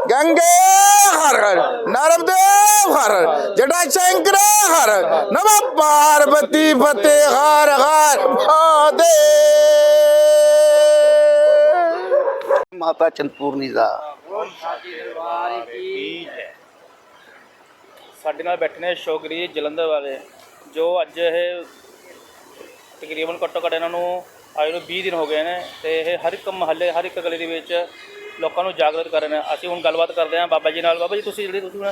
ਗੰਗੇ ਹਰ ਹਰ ਨਰਮਦੇ ਹਰ ਹਰ ਜਟਾ ਸ਼ੰਕਰ ਹਰ ਹਰ ਨਮः ਪਾਰਵਤੀ ਫਤਿਹ ਹਰ ਹਰ ਮਹਾਦੇਵ ਮਾਤਾ ਚੰਦਪੂਰਨੀ ਦਾ ਸਾਡੇ ਨਾਲ ਬੈਠੇ ਨੇ ਸ਼ੋਗਰੀ ਜਲੰਧਰ ਵਾਲੇ ਜੋ ਅੱਜ ਇਹ ਤਕਰੀਬਨ ਘੱਟੋ ਘੱਟ ਇਹਨਾਂ ਨੂੰ ਆਏ ਨੂੰ 20 ਦਿਨ ਹੋ ਗਏ ਨੇ ਤੇ ਇਹ ਹਰ ਇੱਕ ਮਹੱਲੇ ਹਰ ਇੱਕ ਗਲੀ ਦੇ ਵਿੱਚ ਲੋਕਾਂ ਨੂੰ ਜਾਗਰੂਕ ਕਰ ਰਹੇ ਹਾਂ। ਅਸੀਂ ਹੁਣ ਗੱਲਬਾਤ ਕਰਦੇ ਹਾਂ ਬਾਬਾ ਜੀ ਨਾਲ। ਬਾਬਾ ਜੀ, ਤੁਸੀਂ ਜਿਹੜੇ ਤੁਸੀਂ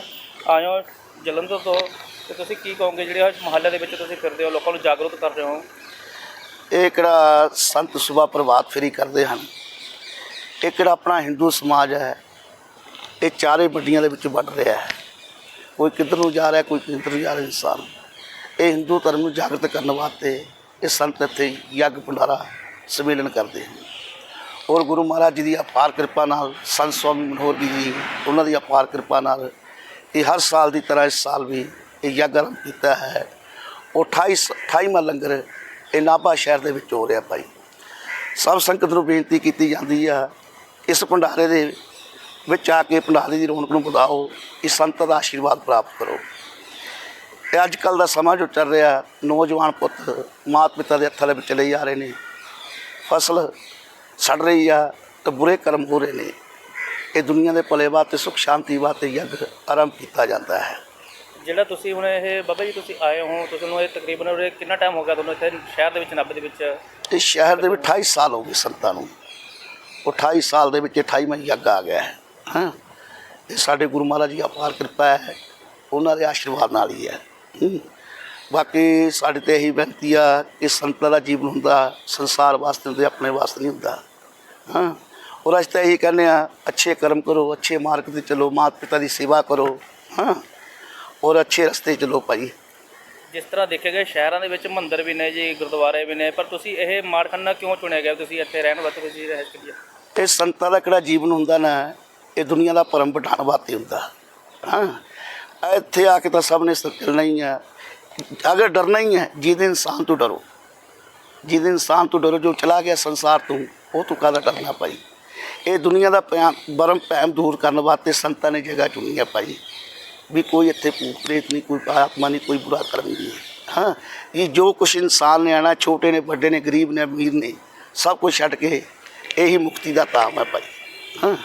ਆਏ ਹੋ ਜਲੰਧਰ ਤੋਂ, ਤੇ ਤੁਸੀਂ ਕੀ ਕਹੋਗੇ? ਜਿਹੜੇ ਮਹੱਲੇ ਦੇ ਵਿੱਚ ਤੁਸੀਂ ਫਿਰਦੇ ਹੋ, ਲੋਕਾਂ ਨੂੰ ਜਾਗਰੂਕ ਕਰ ਰਹੇ ਹੋ। ਇਹ ਕਿਹੜਾ ਸੰਤ ਸੁਭਾ ਪ੍ਰਭਾਤ ਫੇਰੀ ਕਰਦੇ ਹਨ। ਇਹ ਕਿਹੜਾ ਆਪਣਾ ਹਿੰਦੂ ਸਮਾਜ ਹੈ। ਇਹ ਚਾਰੇ ਵੱਡੀਆਂ ਦੇ ਵਿੱਚ ਵੱਢ ਰਿਹਾ ਹੈ। ਕੋਈ ਕਿੱਧਰ ਨੂੰ ਜਾ ਰਿਹਾ, ਕੋਈ ਕਿੱਧਰ ਨੂੰ ਜਾ ਰਿਹਾ ਇਨਸਾਨ। ਇਹ ਹਿੰਦੂ ਧਰਮ ਨੂੰ ਜਾਗਰਤ ਕਰਨ ਵਾਸਤੇ ਇਹ ਸੰਤ ਇੱਥੇ ਯੱਗ ਭੰਡਾਰਾ ਸੰਮੇਲਨ ਕਰਦੇ ਹਨ। ਔਰ ਗੁਰੂ ਮਹਾਰਾਜ ਜੀ ਦੀ ਅਪਾਰ ਕਿਰਪਾ ਨਾਲ, ਸੰਤ ਸਵਾਮੀ ਮਨੋਹਰ ਜੀ ਜੀ ਉਹਨਾਂ ਦੀ ਅਪਾਰ ਕਿਰਪਾ ਨਾਲ, ਇਹ ਹਰ ਸਾਲ ਦੀ ਤਰ੍ਹਾਂ ਇਸ ਸਾਲ ਵੀ ਇਹ ਯੱਗ ਆਰੰਭ ਕੀਤਾ ਹੈ। ਉਹ 28 28ਵਾਂ ਲੰਗਰ ਇਹ ਨਾਭਾ ਸ਼ਹਿਰ ਦੇ ਵਿੱਚ ਹੋ ਰਿਹਾ ਭਾਈ। ਸਭ ਸੰਗਤ ਨੂੰ ਬੇਨਤੀ ਕੀਤੀ ਜਾਂਦੀ ਆ, ਇਸ ਭੰਡਾਰੇ ਦੇ ਵਿੱਚ ਆ ਕੇ ਭੰਡਾਰੇ ਦੀ ਰੌਣਕ ਨੂੰ ਵਧਾਓ, ਇਸ ਸੰਤ ਦਾ ਆਸ਼ੀਰਵਾਦ ਪ੍ਰਾਪਤ ਕਰੋ। ਇਹ ਅੱਜ ਕੱਲ ਦਾ ਸਮਾਂ ਜੋ ਚੱਲ ਰਿਹਾ, ਨੌਜਵਾਨ ਪੁੱਤ ਮਾਤ ਪਿਤਾ ਦੇ ਹੱਥਾਂ ਦੇ ਵਿੱਚ ਚਲੇ ਜਾ ਰਹੇ ਨੇ। ਫਸਲ ਸੜ ਰਹੀ ਆ ਤੇ ਬੁਰੇ ਕਰਮ ਹੋ ਰਹੇ ਨੇ। ਇਹ ਦੁਨੀਆ ਦੇ ਭਲੇ ਵਾਸਤੇ ਸੁਖ ਸ਼ਾਂਤੀ ਵਾਸਤੇ ਯੱਗ ਆਰੰਭ ਕੀਤਾ ਜਾਂਦਾ ਹੈ। ਜਿਹੜਾ ਤੁਸੀਂ ਹੁਣ ਇਹ ਬਾਬਾ ਜੀ ਤੁਸੀਂ ਆਏ ਹੋ ਤੁਸੀਂ ਨੂੰ ਇਹ ਤਕਰੀਬਨ ਉਰੇ ਕਿੰਨਾ ਟਾਈਮ ਹੋ ਗਿਆ ਤੁਹਾਨੂੰ ਇੱਥੇ ਸ਼ਹਿਰ ਦੇ ਵਿੱਚ ਨਾਭੇ ਦੇ ਵਿੱਚ? ਇਸ ਸ਼ਹਿਰ ਦੇ ਵਿੱਚ 28 ਸਾਲ ਹੋ ਗਏ ਸੰਤਾਂ ਨੂੰ। ਉਹ 28 ਸਾਲ ਦੇ ਵਿੱਚ 28ਵਾਂ ਯੱਗ ਆ ਗਿਆ ਹੈ। ਹਾਂ? ਇਹ ਸਾਡੇ ਗੁਰੂ ਮਹਾਰਾਜ ਜੀ ਅਪਾਰ ਕਿਰਪਾ ਹੈ ਉਹਨਾਂ ਦੇ ਆਸ਼ੀਰਵਾਦ ਨਾਲ ਹੀ ਹੈ। ਹੂੰ। ਬਾਕੀ ਸਾਡੇ ਤੇ ਇਹੀ ਬੇਨਤੀ ਆ ਕਿ ਸੰਤਾਂ ਦਾ ਜੀਵਨ ਹੁੰਦਾ ਸੰਸਾਰ ਵਾਸਤੇ ਹੁੰਦੇ ਆਪਣੇ ਵਾਸਤੇ ਨਹੀਂ ਹੁੰਦਾ। ਹਾਂ। ਅਸੀਂ ਤਾਂ ਇਹੀ ਕਹਿੰਦੇ ਆ ਅੱਛੇ ਕਰਮ ਕਰੋ ਅੱਛੇ ਮਾਰਗ ਤੇ ਚਲੋ ਮਾਤਾ ਪਿਤਾ ਦੀ ਸੇਵਾ ਕਰੋ ਹਾਂ। ਔਰ ਅੱਛੇ ਰਸਤੇ ਚਲੋ ਭਾਈ। ਜਿਸ ਤਰ੍ਹਾਂ ਦੇਖੇ ਗਏ ਸ਼ਹਿਰਾਂ ਦੇ ਵਿੱਚ ਮੰਦਿਰ ਵੀ ਨੇ ਜੀ ਗੁਰਦੁਆਰੇ ਵੀ ਨੇ ਪਰ ਤੁਸੀਂ ਇਹ ਮਾੜਖੰਨਾ ਕਿਉਂ ਚੁਣਿਆ ਗਿਆ? ਤੁਸੀਂ ਇੱਥੇ ਰਹਿਣ ਵਾਸਤੇ ਤੁਸੀਂ ਰਹਿ ਕਰੀਏ। ਇਹ ਸੰਤਾਂ ਦਾ ਕਿਹੜਾ ਜੀਵਨ ਹੁੰਦਾ ਨਾ ਇਹ ਦੁਨੀਆ ਦਾ ਪਰਮ ਬਿਠਾਉਣ ਵਾਸਤੇ ਹੁੰਦਾ। ਹਾਂ। ਇੱਥੇ ਆ ਕੇ ਤਾਂ ਸਭ ਨੇ ਚੱਲਣਾ ਹੀ ਹੈ ਅਗਰ ਡਰਨਾ ਹੀ ਹੈ ਜਿਹਦੇ ਇਨਸਾਨ ਤੋਂ ਡਰੋ। ਜਿਹਦੇ ਇਨਸਾਨ ਤੋਂ ਡਰੋ ਜੋ ਚਲਾ ਗਿਆ ਸੰਸਾਰ ਤੋਂ ਉਹ ਤੋਂ ਕਾਹਦਾ ਡਰਨਾ ਭਾਈ? ਇਹ ਦੁਨੀਆ ਦਾ ਬਰਮ ਭੈਮ ਦੂਰ ਕਰਨ ਵਾਸਤੇ ਸੰਤਾਂ ਨੇ ਜਗ੍ਹਾ ਚੁਣੀ ਹੈ ਭਾਈ। ਵੀ ਕੋਈ ਇੱਥੇ ਭੂਤ ਪ੍ਰੇਤ ਨਹੀਂ, ਕੋਈ ਆਤਮਾ ਨਹੀਂ, ਕੋਈ ਬੁਰਾ ਕਰਮ ਨਹੀਂ ਹੈ। ਹਾਂ ਇਹ ਜੋ ਕੁਛ ਇਨਸਾਨ ਨੇ ਆਣਾ, ਛੋਟੇ ਨੇ, ਵੱਡੇ ਨੇ, ਗਰੀਬ ਨੇ, ਅਮੀਰ ਨੇ, ਸਭ ਕੁਝ ਛੱਡ ਕੇ ਇਹੀ ਮੁਕਤੀ ਦਾ ਤਾਮ ਹੈ ਭਾਈ। ਹਾਂ,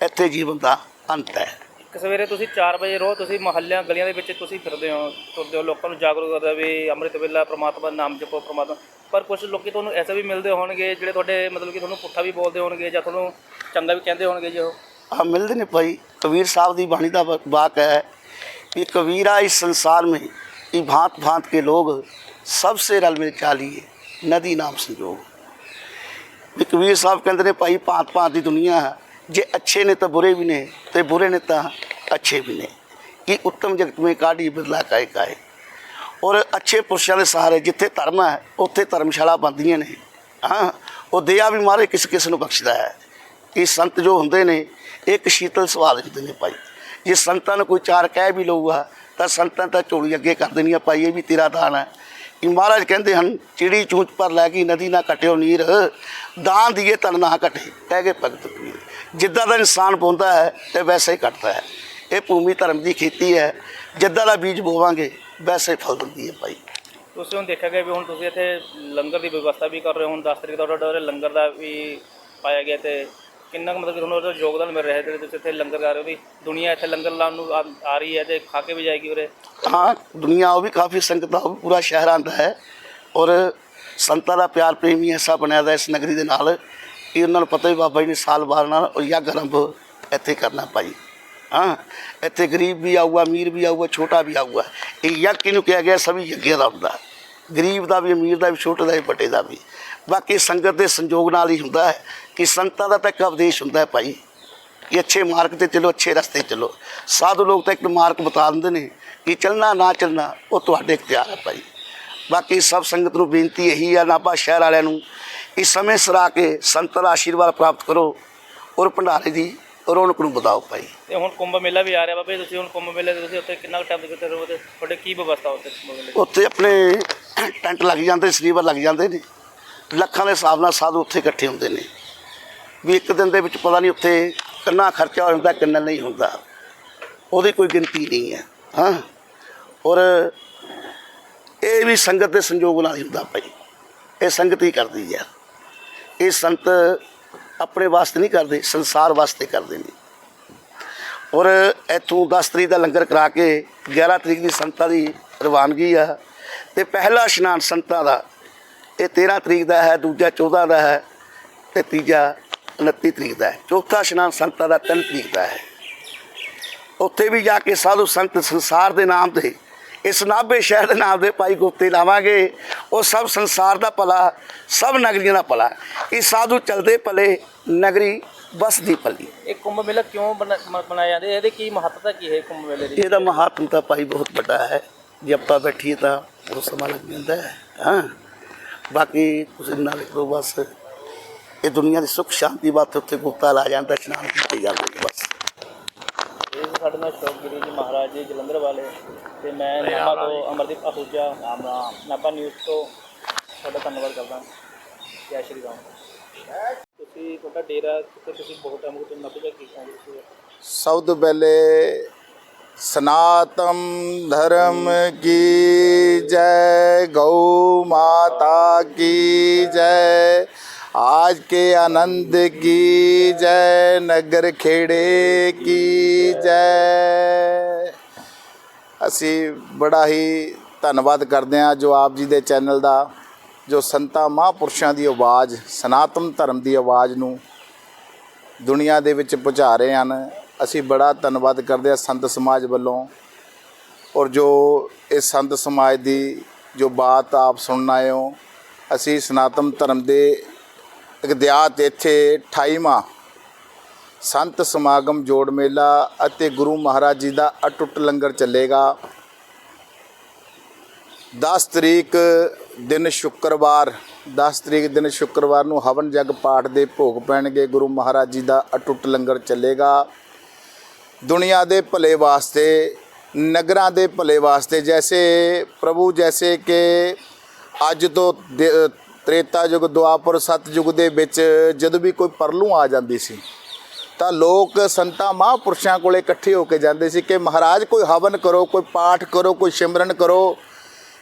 ਇੱਥੇ ਜੀਵਨ ਦਾ ਅੰਤ ਹੈ। ਇੱਕ ਸਵੇਰੇ ਤੁਸੀਂ 4 ਵਜੇ ਰੋਜ਼ ਤੁਸੀਂ ਮੁਹੱਲਿਆਂ, ਗਲੀਆਂ ਦੇ ਵਿੱਚ ਤੁਸੀਂ ਫਿਰਦੇ ਹੋ, ਤੁਰਦੇ ਹੋ, ਲੋਕਾਂ ਨੂੰ ਜਾਗਰੂਕ ਕਰਦੇ ਹੋ ਵੀ ਅੰਮ੍ਰਿਤ ਵੇਲਾ, ਪ੍ਰਮਾਤਮਾ ਦਾ ਨਾਮ ਜਪੋ, ਪ੍ਰਮਾਤਮਾ ਪਰ ਕੁਝ ਲੋਕੀ ਤੁਹਾਨੂੰ ਐਸੇ ਵੀ ਮਿਲਦੇ ਹੋਣਗੇ ਜਿਹੜੇ ਤੁਹਾਡੇ ਮਤਲਬ ਕਿ ਤੁਹਾਨੂੰ ਪੁੱਠਾ ਵੀ ਬੋਲਦੇ ਹੋਣਗੇ ਜਾਂ ਤੁਹਾਨੂੰ ਚੰਗਾ ਵੀ ਕਹਿੰਦੇ ਹੋਣਗੇ ਜੋ ਆ ਮਿਲਦੇ ਨੇ ਭਾਈ ਕਬੀਰ ਸਾਹਿਬ ਦੀ ਬਾਣੀ ਦਾ ਵਾ- ਵਾਕ ਹੈ कि कबीरा इस संसार में ये भांत भांत के लोग सबसे रल मिल चालिए नदी नाम संजोग ਵੀ ਕਬੀਰ ਸਾਹਿਬ ਕਹਿੰਦੇ ਨੇ ਭਾਈ ਭਾਂਤ ਭਾਂਤ ਦੀ ਦੁਨੀਆ ਹੈ ਜੇ ਅੱਛੇ ਨੇ ਤਾਂ ਬੁਰੇ ਵੀ ਨੇ ਤੇ ਬੁਰੇ ਨੇ ਤਾਂ ਅੱਛੇ ਵੀ ਨੇ ਕਿ ਉੱਤਮ ਜਗਤ ਮੇਂ ਕਾਢੀ ਬਿਰਲਾ ਕਾਏ ਕਾਏ ਔਰ ਅੱਛੇ ਪੁਰਸ਼ਾਂ ਦੇ ਸਹਾਰੇ ਜਿੱਥੇ ਧਰਮ ਹੈ, ਉੱਥੇ ਧਰਮਸ਼ਾਲਾ ਬਣਦੀਆਂ ਨੇ। ਹਾਂ, ਉਹ ਦਇਆ ਵੀ ਮਾਰੇ ਕਿਸ ਕਿਸ ਨੂੰ ਬਖਸ਼ਦਾ ਹੈ। ਇਹ ਸੰਤ ਜੋ ਹੁੰਦੇ ਨੇ ਇੱਕ ਸ਼ੀਤਲ ਸੁਭਾਅ ਦੇ ਹੁੰਦੇ ਨੇ ਭਾਈ। ਜੇ ਸੰਤਾਂ ਨੂੰ ਕੋਈ ਚਾਰ ਕਹਿ ਵੀ ਲਊਗਾ, ਤਾਂ ਸੰਤਾਂ ਤਾਂ ਝੋਲੀ ਅੱਗੇ ਕਰ ਦੇਣੀ ਆ ਭਾਈ, ਇਹ ਵੀ ਤੇਰਾ ਦਾਨ ਹੈ। ਕਿ ਮਹਾਰਾਜ ਕਹਿੰਦੇ ਹਨ, ਚਿੜੀ ਚੂੰਚ ਪਰ ਲੈ ਗਈ, ਨਦੀ ਨਾ ਕਟਿਓ ਨੀਰ। ਦਾਨ ਦੀਏ ਤਨ ਨਾ ਘਟੇ, ਕਹਿ ਗਏ ਭਗਤ ਕਬੀਰ। ਜਿੱਦਾਂ ਦਾ ਇਨਸਾਨ ਪਾਉਂਦਾ ਹੈ, ਤੇ ਵੈਸੇ ਹੀ ਕੱਟਦਾ ਹੈ। ਇਹ ਭੂਮੀ ਧਰਮ ਦੀ ਖੇਤੀ ਹੈ ਜਿੱਦਾਂ ਦਾ ਬੀਜ ਬੋਵਾਂਗੇ ਵੈਸੇ ਫਲ ਦਿੰਦੀ ਹੈ ਭਾਈ। ਤੁਸੀਂ ਹੁਣ ਦੇਖਿਆ ਗਿਆ ਵੀ ਹੁਣ ਤੁਸੀਂ ਇੱਥੇ ਲੰਗਰ ਦੀ ਵਿਵਸਥਾ ਵੀ ਕਰ ਰਹੇ ਹੋ ਹੁਣ 10 ਤਰੀਕ ਦਾ ਤੁਹਾਡਾ ਲੰਗਰ ਦਾ ਵੀ ਪਾਇਆ ਗਿਆ ਤੇ ਕਿੰਨਾ ਕੁ ਮਤਲਬ ਕਿ ਤੁਹਾਨੂੰ ਉਹਦਾ ਯੋਗਦਾਨ ਮਿਲ ਰਿਹਾ ਹੈ ਜਿਹੜੇ ਤੁਸੀਂ ਇੱਥੇ ਲੰਗਰ ਕਰ ਰਹੇ ਹੋ ਵੀ ਦੁਨੀਆ ਇੱਥੇ ਲੰਗਰ ਲਾਉਣ ਨੂੰ ਆ ਆ ਰਹੀ ਹੈ ਤੇ ਖਾ ਕੇ ਵੀ ਜਾਏਗੀ ਉਰੇ? ਹਾਂ ਦੁਨੀਆ ਉਹ ਵੀ ਕਾਫੀ ਸੰਗਤ ਆ ਉਹ ਵੀ ਪੂਰਾ ਸ਼ਹਿਰ ਆਂਦਾ ਹੈ ਔਰ ਸੰਤਾਂ ਦਾ ਪਿਆਰ ਪ੍ਰੇਮ ਹੀ ਐਸਾ ਬਣਿਆ ਦਾ ਇਸ ਨਗਰੀ ਦੇ ਨਾਲ ਕਿ ਉਹਨਾਂ ਨੂੰ ਪਤਾ ਹੀ ਬਾਬਾ ਜੀ ਨੇ ਸਾਲ ਬਾਰ ਨਾਲ ਉਹ ਯੱਗ ਆਰੰਭ ਇੱਥੇ ਕਰਨਾ ਭਾਈ। ਹਾਂ, ਇੱਥੇ ਗਰੀਬ ਵੀ ਆਊਗਾ, ਅਮੀਰ ਵੀ ਆਊਗਾ, ਛੋਟਾ ਵੀ ਆਊਗਾ। ਇਹ ਯੱਗ ਕਿਹਨੂੰ ਕਿਹਾ ਗਿਆ, ਸਭੀ ਯੱਗੇ ਦਾ ਹੁੰਦਾ। ਗਰੀਬ ਦਾ ਵੀ, ਅਮੀਰ ਦਾ ਵੀ, ਛੋਟੇ ਦਾ ਵੀ, ਵੱਡੇ ਦਾ ਵੀ। ਬਾਕੀ ਸੰਗਤ ਦੇ ਸੰਯੋਗ ਨਾਲ ਹੀ ਹੁੰਦਾ ਹੈ ਕਿ ਸੰਤਾਂ ਦਾ ਤਾਂ ਇੱਕ ਉਪਦੇਸ਼ ਹੁੰਦਾ ਹੈ ਭਾਈ, ਕਿ ਅੱਛੇ ਮਾਰਗ ਤੇ ਚਲੋ, ਅੱਛੇ ਰਸਤੇ ਚਲੋ। ਸਾਧੂ ਲੋਕ ਤਾਂ ਇੱਕ ਮਾਰਗ ਬਤਾ ਦਿੰਦੇ ਨੇ ਕਿ ਚੱਲਣਾ, ਨਾ ਚੱਲਣਾ, ਉਹ ਤੁਹਾਡੇ ਇਖਤਿਆਰ ਹੈ ਭਾਈ। ਬਾਕੀ ਸਭ ਸੰਗਤ ਨੂੰ ਬੇਨਤੀ ਇਹੀ ਆ ਨਾਭਾ ਸ਼ਹਿਰ ਵਾਲਿਆਂ ਨੂੰ, ਇਸ ਸਮੇਂ ਸਰਾ ਕੇ ਸੰਤਾਂ ਦਾ ਆਸ਼ੀਰਵਾਦ ਪ੍ਰਾਪਤ ਕਰੋ, ਔਰ ਭੰਡਾਰੇ ਦੀ ਰੌਣਕ ਨੂੰ ਵਧਾਓ ਭਾਈ। ਤੇ ਹੁਣ ਕੁੰਭ ਮੇਲਾ ਵੀ ਆ ਰਿਹਾ ਬਾਬੇ ਤੁਸੀਂ ਹੁਣ ਕੁੰਭ ਮੇਲੇ ਤੇ ਤੁਸੀਂ ਉੱਥੇ ਕਿੰਨਾ ਟਾਈਮ ਕਿਤੇ ਰਹੋ ਤੇ ਤੁਹਾਡੇ ਕੀ ਵਿਵਸਥਾ ਉੱਥੇ ਕੁੰਭ ਮੇਲੇ ਦੀ? ਉੱਥੇ ਆਪਣੇ ਟੈਂਟ ਲੱਗ ਜਾਂਦੇ ਸਲੀਵਰ ਲੱਗ ਜਾਂਦੇ ਨੇ। ਲੱਖਾਂ ਦੇ ਹਿਸਾਬ ਨਾਲ ਸਾਧੂ ਉੱਥੇ ਇਕੱਠੇ ਹੁੰਦੇ ਨੇ। ਵੀ ਇੱਕ ਦਿਨ ਦੇ ਵਿੱਚ ਪਤਾ ਨਹੀਂ ਉੱਥੇ ਕਿੰਨਾ ਖਰਚਾ ਹੋ ਜਾਂਦਾ ਕਿੰਨਾ ਨਹੀਂ ਹੁੰਦਾ। ਉਹਦੀ ਕੋਈ ਗਿਣਤੀ ਨਹੀਂ ਹੈ ਹਾਂ। ਔਰ ਇਹ ਵੀ ਸੰਗਤ ਦੇ ਸੰਯੋਗ ਨਾਲ ਹੀ ਹੁੰਦਾ ਭਾਈ। ਇਹ ਸੰਗਤ ਹੀ ਕਰਦੀ ਹੈ। ਇਹ ਸੰਤ ਆਪਣੇ ਵਾਸਤੇ ਨਹੀਂ ਕਰਦੇ, ਸੰਸਾਰ ਵਾਸਤੇ ਕਰਦੇ ਨੇ। ਔਰ ਇੱਥੋਂ 10 ਤਰੀਕ ਦਾ ਲੰਗਰ ਕਰਾ ਕੇ 11 ਤਰੀਕ ਦੀ ਸੰਤਾਂ ਦੀ ਰਵਾਨਗੀ ਆ। ਤੇ ਪਹਿਲਾ ਇਸ਼ਨਾਨ ਸੰਤਾਂ ਦਾ, ਇਹ 13 ਤਰੀਕ ਦਾ ਹੈ, ਦੂਜਾ 14 ਦਾ ਹੈ ਤੇ ਤੀਜਾ 29 ਤਰੀਕ ਦਾ ਹੈ। ਚੌਥਾ ਇਸ਼ਨਾਨ ਸੰਤਾਂ ਦਾ 3 ਤਰੀਕ ਦਾ ਹੈ। ਉੱਥੇ ਵੀ ਜਾ ਕੇ ਸਾਧੂ ਸੰਤ ਸੰਸਾਰ ਦੇ ਨਾਮ ਤੇ ਇਸ ਨਾਭੇ ਸ਼ਹਿਰ ਦੇ ਨਾਮ ਦੇ ਭਾਈ ਗੁਪਤੇ ਲਾਵਾਂਗੇ। ਉਹ ਸਭ ਸੰਸਾਰ ਦਾ ਭਲਾ ਸਭ ਨਗਰੀਆਂ ਦਾ ਭਲਾ। ਇਹ ਸਾਧੂ ਚਲਦੇ ਭਲੇ ਨਗਰੀ ਬਸਦੀ ਭਲੀ। ਇਹ ਕੁੰਭ ਮੇਲਾ ਕਿਉਂ ਮਨਾਇਆ ਜਾਂਦਾ? ਇਹਦੀ ਕੀ ਮਹੱਤਤਾ ਕੀ ਹੈ ਕੁੰਭ ਮੇਲੇ ਦੀ? ਇਹਦਾ ਮਹਾਤਮ ਤਾਂ ਭਾਈ ਬਹੁਤ ਵੱਡਾ ਹੈ। ਜੇ ਆਪਾਂ ਬੈਠੀਏ ਤਾਂ ਬਹੁਤ ਸਮਾਂ ਲੱਗ ਜਾਂਦਾ ਹੈ। ਹਾਂ। ਬਾਕੀ ਤੁਸੀਂ ਨਾਲ ਲਿਖੋ ਬਸ। ਇਹ ਦੁਨੀਆ ਦੀ ਸੁੱਖ ਸ਼ਾਂਤੀ ਬਾਤ ਉੱਥੇ ਗੁਪਤਾ ਲਾ ਜਾਂਦਾ ਇਸ਼ਨਾਨ ਕੀਤੇ ਜਾਂਦੇ ਬਸ। ਸਾਡੇ ਨਾਲ ਸ਼ੌਕਗਿਰੀ ਜੀ ਮਹਾਰਾਜ ਜੀ ਜਲੰਧਰ ਵਾਲੇ। ਤੇ ਮੈਂ ਨਾਭਾ ਤੋਂ ਅਮਰਦੀਪ ਅਹੂਜਾ ਨਾਭਾ ਨਿਊਜ਼ ਤੋਂ ਤੁਹਾਡਾ ਧੰਨਵਾਦ ਕਰਦਾ। ਜੈ ਸ਼੍ਰੀ ਰਾਮ। ਤੁਸੀਂ ਤੁਹਾਡਾ ਡੇਰਾ ਕਿਤੇ ਤੁਸੀਂ ਬਹੁਤ ਟਾਈਮ ਤੋਂ ਨਾਭੇ ਜਾ ਕੇ ਆਉਂਦੇ ਸੀ ਸਭ ਤੋਂ ਪਹਿਲੇ ਸਨਾਤਮ ਧਰਮ ਕੀ ਜੈ ਗौ ਮਾਤਾ ਕੀ ਜੈ आज के आनंद की जय नगर खेड़े की जय ਅਸੀਂ ਬੜਾ ਹੀ ਧੰਨਵਾਦ ਕਰਦੇ ਹਾਂ ਜੋ ਆਪ ਜੀ ਦੇ ਚੈਨਲ ਦਾ ਜੋ ਸੰਤਾਂ ਮਹਾਂਪੁਰਸ਼ਾਂ ਦੀ ਆਵਾਜ਼ ਸਨਾਤਨ ਧਰਮ ਦੀ ਆਵਾਜ਼ ਨੂੰ ਦੁਨੀਆ ਦੇ ਵਿੱਚ ਪਹੁੰਚਾ ਰਹੇ ਹਨ ਅਸੀਂ ਬੜਾ ਧੰਨਵਾਦ ਕਰਦੇ ਹਾਂ ਸੰਤ ਸਮਾਜ ਵੱਲੋਂ ਔਰ ਜੋ ਇਸ ਸੰਤ ਸਮਾਜ ਦੀ ਜੋ ਬਾਤ ਆਪ ਸੁਣਨ ਆਏ ਹੋ ਅਸੀਂ ਸਨਾਤਨ ਧਰਮ ਦੇ ਇਕਦਿਆਤ ਇੱਥੇ 28ਵਾਂ ਸੰਤ ਸਮਾਗਮ ਜੋੜ ਮੇਲਾ ਅਤੇ ਗੁਰੂ ਮਹਾਰਾਜ ਜੀ ਦਾ ਅਟੁੱਟ ਲੰਗਰ ਚੱਲੇਗਾ। 10 ਤਰੀਕ ਦਿਨ ਸ਼ੁੱਕਰਵਾਰ 10 ਤਰੀਕ ਦਿਨ ਸ਼ੁੱਕਰਵਾਰ ਨੂੰ ਹਵਨ ਜਗ ਪਾਠ ਦੇ ਭੋਗ ਪੈਣਗੇ, ਗੁਰੂ ਮਹਾਰਾਜ ਜੀ ਦਾ ਅਟੁੱਟ ਲੰਗਰ ਚੱਲੇਗਾ। ਦੁਨੀਆ ਦੇ ਭਲੇ ਵਾਸਤੇ, ਨਗਰਾਂ ਦੇ ਭਲੇ ਵਾਸਤੇ, ਜੈਸੇ ਪ੍ਰਭੂ ਜੈਸੇ ਕਿ ਅੱਜ ਤੋਂ ਦੇ- ਤ੍ਰੇਤਾ ਯੁਗ, ਦੁਆਪਰ ਸਤਯੁਗ ਦੇ ਵਿੱਚ ਜਦੋਂ ਵੀ ਕੋਈ ਪਰਲੂ ਆ ਜਾਂਦੀ ਸੀ, ਤਾਂ ਲੋਕ ਸੰਤਾਂ ਮਹਾਂਪੁਰਸ਼ਾਂ ਕੋਲੇ ਇਕੱਠੇ ਹੋ ਕੇ ਜਾਂਦੇ ਸੀ ਕਿ ਮਹਾਰਾਜ ਕੋਈ ਹਵਨ ਕਰੋ, ਕੋਈ ਪਾਠ ਕਰੋ, ਕੋਈ ਸਿਮਰਨ ਕਰੋ,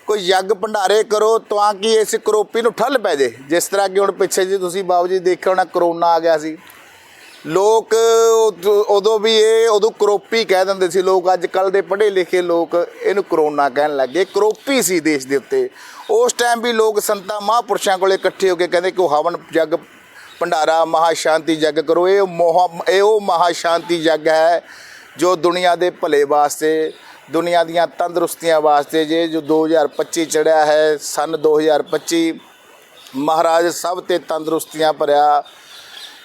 ਕੋਈ ਯੱਗ ਭੰਡਾਰੇ ਕਰੋ, ਤਾਂ ਕਿ ਇਸ ਕਰੋਪੀ ਨੂੰ ਠੱਲ ਪੈ ਜੇ। ਜਿਸ ਤਰ੍ਹਾਂ ਕਿ ਹੁਣ ਪਿੱਛੇ ਜੀ ਤੁਸੀਂ ਬਾਬੂ ਜੀ ਦੇਖਿਆ ਹੋਣਾ, ਕਰੋਨਾ ਆ ਗਿਆ ਸੀ। ਲੋਕ ਉਦੋਂ ਵੀ ਇਹ, ਉਦੋਂ ਕਰੋਪੀ ਕਹਿ ਦਿੰਦੇ ਸੀ ਲੋਕ, ਅੱਜ ਕੱਲ ਦੇ ਪੜ੍ਹੇ ਲਿਖੇ ਲੋਕ ਇਹਨੂੰ ਕਰੋਨਾ ਕਹਿਣ ਲੱਗੇ ਕਰੋਪੀ ਸੀ ਦੇਸ਼ ਦੇ ਉੱਤੇ। ਉਸ ਟਾਈਮ ਵੀ ਲੋਕ ਸੰਤਾਂ, ਮਹਾਂਪੁਰਸ਼ਾਂ ਕੋਲੇ ਇਕੱਠੇ ਹੋ ਕੇ ਕਹਿੰਦੇ ਕਿ ਉਹ ਹਵਨ ਜਗ, ਭੰਡਾਰਾ ਮਹਾ ਸ਼ਾਂਤੀ ਜਗ ਕਰੋ। ਇਹ ਮੋਹ, ਇਹ ਉਹ ਮਹਾ ਸ਼ਾਂਤੀ ਜਗ ਹੈ ਜੋ ਦੁਨੀਆ ਦੇ ਭਲੇ ਵਾਸਤੇ, ਦੁਨੀਆ ਦੀਆਂ ਤੰਦਰੁਸਤੀਆਂ ਵਾਸਤੇ, ਜੇ ਜੋ 2025 ਚੜਿਆ ਹੈ, ਸਨ 2025 ਮਹਾਰਾਜ ਸਭ ਤੇ ਤੰਦਰੁਸਤੀਆਂ ਭਰਿਆ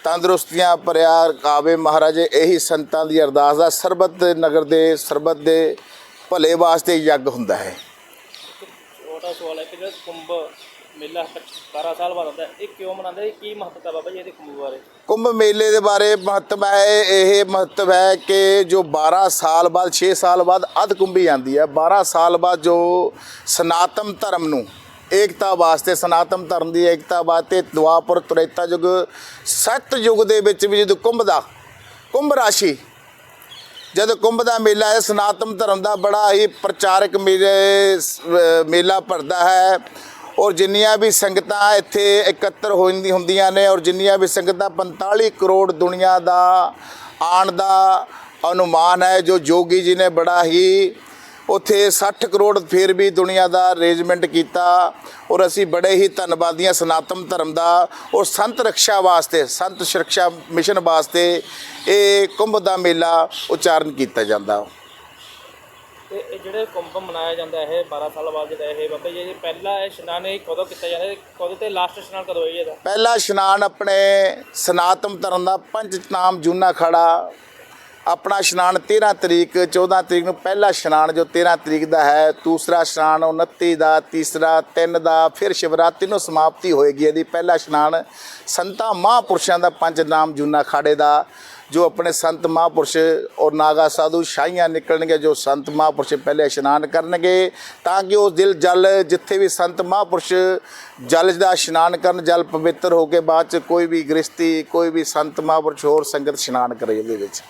ਤੰਦਰੁਸਤੀਆਂ ਭਰਿਆ ਆਵੇ ਮਹਾਰਾਜ ਇਹੀ ਸੰਤਾਂ ਦੀ ਅਰਦਾਸ ਦਾ ਸਰਬਤ ਨਗਰ ਦੇ ਸਰਬਤ ਦੇ ਭਲੇ ਵਾਸਤੇ ਯੱਗ ਹੁੰਦਾ ਹੈ। ਛੋਟਾ ਸਵਾਲ ਹੈ ਕਿ ਜਿਹੜਾ ਕੁੰਭ ਮੇਲਾ 12 ਸਾਲ ਬਾਅਦ ਆਉਂਦਾ ਹੈ, ਇਹ ਕਿਉਂ ਮਨਾਉਂਦੇ ਇਹ ਕੀ ਮਹੱਤਤਾ ਬਾਬਾ ਜੀ ਇਹਦੇ ਕੁੰਭ ਬਾਰੇ? ਕੁੰਭ ਮੇਲੇ ਦੇ ਬਾਰੇ ਮਹੱਤਵ ਹੈ ਇਹ ਮਹੱਤਵ ਹੈ ਕਿ ਜੋ 12 ਸਾਲ ਬਾਅਦ 6 ਸਾਲ ਬਾਅਦ ਅਧ ਕੁੰਭੀ ਆਂਦੀ ਹੈ 12 ਸਾਲ ਬਾਅਦ ਜੋ ਸਨਾਤਨ ਧਰਮ ਨੂੰ ਏਕਤਾ ਵਾਸਤੇ, ਸਨਾਤਨ ਧਰਮ ਦੀ ਏਕਤਾ ਵਾਸਤੇ ਦੁਆਪੁਰ ਤ੍ਰੇਤਾ ਯੁਗ ਸਤ ਯੁਗ ਦੇ ਵਿੱਚ ਵੀ ਜਦੋਂ ਕੁੰਭ ਦਾ, ਕੁੰਭ ਰਾਸ਼ੀ, ਜਦ ਕੁੰਭ ਦਾ ਮੇਲਾ ਹੈ, ਸਨਾਤਨ ਧਰਮ ਦਾ ਬੜਾ ਹੀ ਪ੍ਰਚਾਰਕ ਮੇਲੇ ਮੇਲਾ ਭਰਦਾ ਹੈ। ਔਰ ਜਿੰਨੀਆਂ ਵੀ ਸੰਗਤਾਂ ਇੱਥੇ ਇਕੱਤਰ ਹੋ ਹੁੰਦੀਆਂ ਨੇ, ਔਰ ਜਿੰਨੀਆਂ ਵੀ ਸੰਗਤਾਂ 45 ਕਰੋੜ ਦੁਨੀਆ ਦਾ ਆਉਣ ਦਾ ਅਨੁਮਾਨ ਹੈ, ਜੋ ਜੋਗੀ ਜੀ ਨੇ ਬੜਾ ਹੀ ਉੱਥੇ 60 ਕਰੋੜ ਫਿਰ ਵੀ ਦੁਨੀਆ ਦਾ ਅਰੇਂਜਮੈਂਟ ਕੀਤਾ ਔਰ ਅਸੀਂ ਬੜੇ ਹੀ ਧੰਨਵਾਦੀਆਂ ਸਨਾਤਨ ਧਰਮ ਦਾ ਔਰ ਸੰਤ ਰੱਖਿਆ ਵਾਸਤੇ ਸੰਤ ਸੁਰੱਖਿਆ ਮਿਸ਼ਨ ਵਾਸਤੇ ਇਹ ਕੁੰਭ ਦਾ ਮੇਲਾ ਉਚਾਰਨ ਕੀਤਾ ਜਾਂਦਾ। ਤੇ ਇਹ ਜਿਹੜੇ ਕੁੰਭ ਮਨਾਇਆ ਜਾਂਦਾ ਹੈ 12 ਸਾਲ ਬਾਅਦ ਜਿਹੜਾ ਇਹ ਬਾਬਾ ਜੀ ਇਹ ਪਹਿਲਾ ਇਹ ਇਸ਼ਨਾਨ ਇਹ ਕਦੋਂ ਕੀਤਾ ਜਾਂਦਾ ਹੈ ਕਦੋਂ ਤੇ ਲਾਸਟ ਇਸ਼ਨਾਨ ਕਦੋਂ ਹੈ ਜੀ ਇਹਦਾ? ਪਹਿਲਾ ਇਸ਼ਨਾਨ ਆਪਣੇ ਸਨਾਤਨ ਧਰਮ ਦਾ ਪੰਜ ਨਾਮ ਜੂਨਾ ਖੜਾ ਆਪਣਾ ਇਸ਼ਨਾਨ 13 ਤਰੀਕ 14 ਤਰੀਕ ਨੂੰ ਪਹਿਲਾ ਇਸ਼ਨਾਨ ਜੋ 13 ਤਰੀਕ ਦਾ ਹੈ, ਦੂਸਰਾ ਇਸ਼ਨਾਨ 29 ਦਾ, ਤੀਸਰਾ 3 ਦਾ, ਫਿਰ ਸ਼ਿਵਰਾਤਰੀ ਨੂੰ ਸਮਾਪਤੀ ਹੋਏਗੀ ਇਹਦੀ। ਪਹਿਲਾ ਇਸ਼ਨਾਨ ਸੰਤਾਂ ਮਹਾਂਪੁਰਸ਼ਾਂ ਦਾ ਪੰਜ ਨਾਮ ਜੂਨਾ ਖਾੜੇ ਦਾ, ਜੋ ਆਪਣੇ ਸੰਤ ਮਹਾਂਪੁਰਸ਼ ਔਰ ਨਾਗਾ ਸਾਧੂ ਸ਼ਾਹੀਆਂ ਨਿਕਲਣਗੇ, ਜੋ ਸੰਤ ਮਹਾਂਪੁਰਸ਼ ਪਹਿਲੇ ਇਸ਼ਨਾਨ ਕਰਨਗੇ, ਤਾਂ ਕਿ ਉਹ ਦਿਲ ਜਲ, ਜਿੱਥੇ ਵੀ ਸੰਤ ਮਹਾਂਪੁਰਸ਼ ਜਲ ਦਾ ਇਸ਼ਨਾਨ ਕਰਨ, ਜਲ ਪਵਿੱਤਰ ਹੋ ਕੇ ਬਾਅਦ ਚ ਕੋਈ ਵੀ ਗ੍ਰਸਤੀ ਕੋਈ ਵੀ ਸੰਤ ਮਹਾਂਪੁਰਸ਼ ਹੋਰ ਸੰਗਤ ਇਸ਼ਨਾਨ ਕਰੇ ਉਹਦੇ ਵਿੱਚ।